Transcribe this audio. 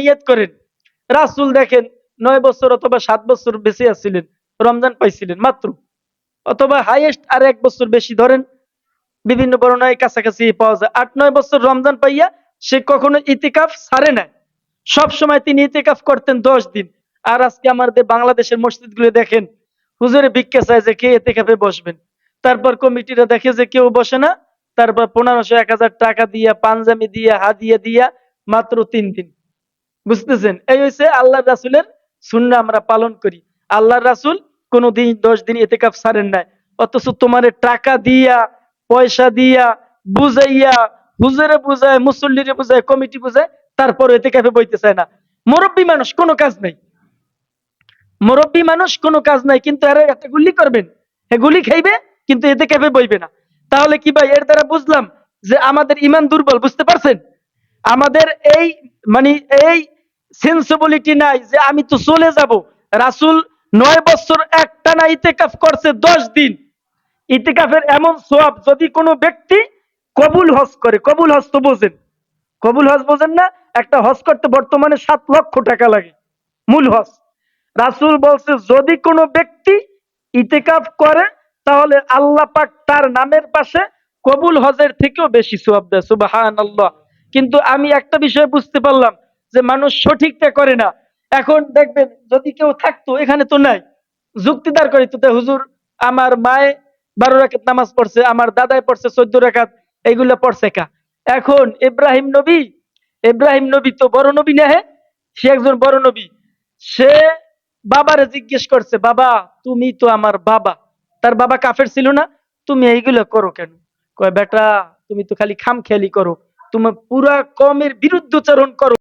নিয়ত করেন। রাসুল দেখেন, নয় বছর অথবা সাত বছর বেঁচে আসছিলেন রমজান পাইছিলেন মাত্র। অথবা হাইয়েস্ট আর এক বছর বেশি ধরেন। বিভিন্ন বর্ণায় কাছাকাছি পাওয়া যায়, আট নয় বছর রমজান পাইয়া সে কখনো ইতিকাফ ছাড়ে নাই। সব সময় তিনি ইতিকাফ করতেন দশ দিন। আর আজকে আমাদের বাংলাদেশের মসজিদগুলো দেখেন, হুজুরে ভিক্ষা চায় যে কে ইতিকাফে বসবেন? তারপর কমিটিরা দেখে যে কেউ বসে না। তারপর পনেরোশো, এক হাজার টাকা দিয়া, পাঞ্জাবি দিয়া হাদিয়া দিয়া মাত্র তিন দিন। বুঝতেছেন? এই হয়েছে আল্লাহ রাসুলের সুন্না আমরা পালন করি। আল্লাহ রাসুল কোনোদিন দশ দিন এতেকাফ ছাড়েন নাই। অথচ তোমার টাকা দিয়া, পয়সা দিয়া, বুঝাইয়া, হুজুরে বুঝায়, মুসল্লিরে বুঝায়, কমিটি বুঝায়, তারপর এতে কাফে বইতে চায় না। মুরব্বী মানুষ কোনো কাজ নাই। মুরব্বী মানুষ কোনো কাজ নাই, কিন্তু এরা একটা গুলি করবেন? হে গুলি খাইবে, কিন্তু এতে কাফে বইবে না। তাহলে কি ভাই, এর দ্বারা বুঝলাম যে আমাদের ইমান দুর্বল, বুঝতে পারছেন? আমাদের এই মানে এই সেন্সিবিলিটি নাই যে আমি তো চলে যাব। রাসুল নয় বছর একটা না ইতেকাফ করছে, দশ দিন। ইতিকাফের এমন সোয়াব যদি কোনো ব্যক্তি কবুল হজ করে, কবুল হজ তো বোঝেন। কবুল হজ বোঝেন না, একটা হজ করতে বর্তমানে সাত লক্ষ টাকা লাগে, মূল হজ। রাসুল বলছে, যদি কোনো ব্যক্তি ইতিকাফ করে, তাহলে আল্লাহ পাক তার নামের পাশে কবুল হজের থেকেও বেশি সোয়াব দেয়। সুবাহান আল্লাহ কিন্তু আমি একটা বিষয় বুঝতে পারলাম যে মানুষ সঠিকটা করে না। এখন দেখবেন, যদি কেউ থাকতো, এখানে তো নাই। যুক্তিদার করে তো হুজুর, আমার মায়ে বারো রাকাত নামাজ পড়ছে, আমার দাদাই পড়ছে চোদ্দ রাকাত এইগুলো পড়ছে কা? এখন ইব্রাহিম নবী ইব্রাহিম নবী তো বড় নবী না সে একজন বড় নবী। সে বাবারে জিজ্ঞেস করছে, বাবা, তুমি তো আমার বাবা। তার বাবা কাফের ছিল না। তুমি এইগুলো করো কেন? কয়, বেটা, তুমি তো খালি খাম খেয়ালি করো। তুমি পুরা কমের বিরুদ্ধাচরণ করো।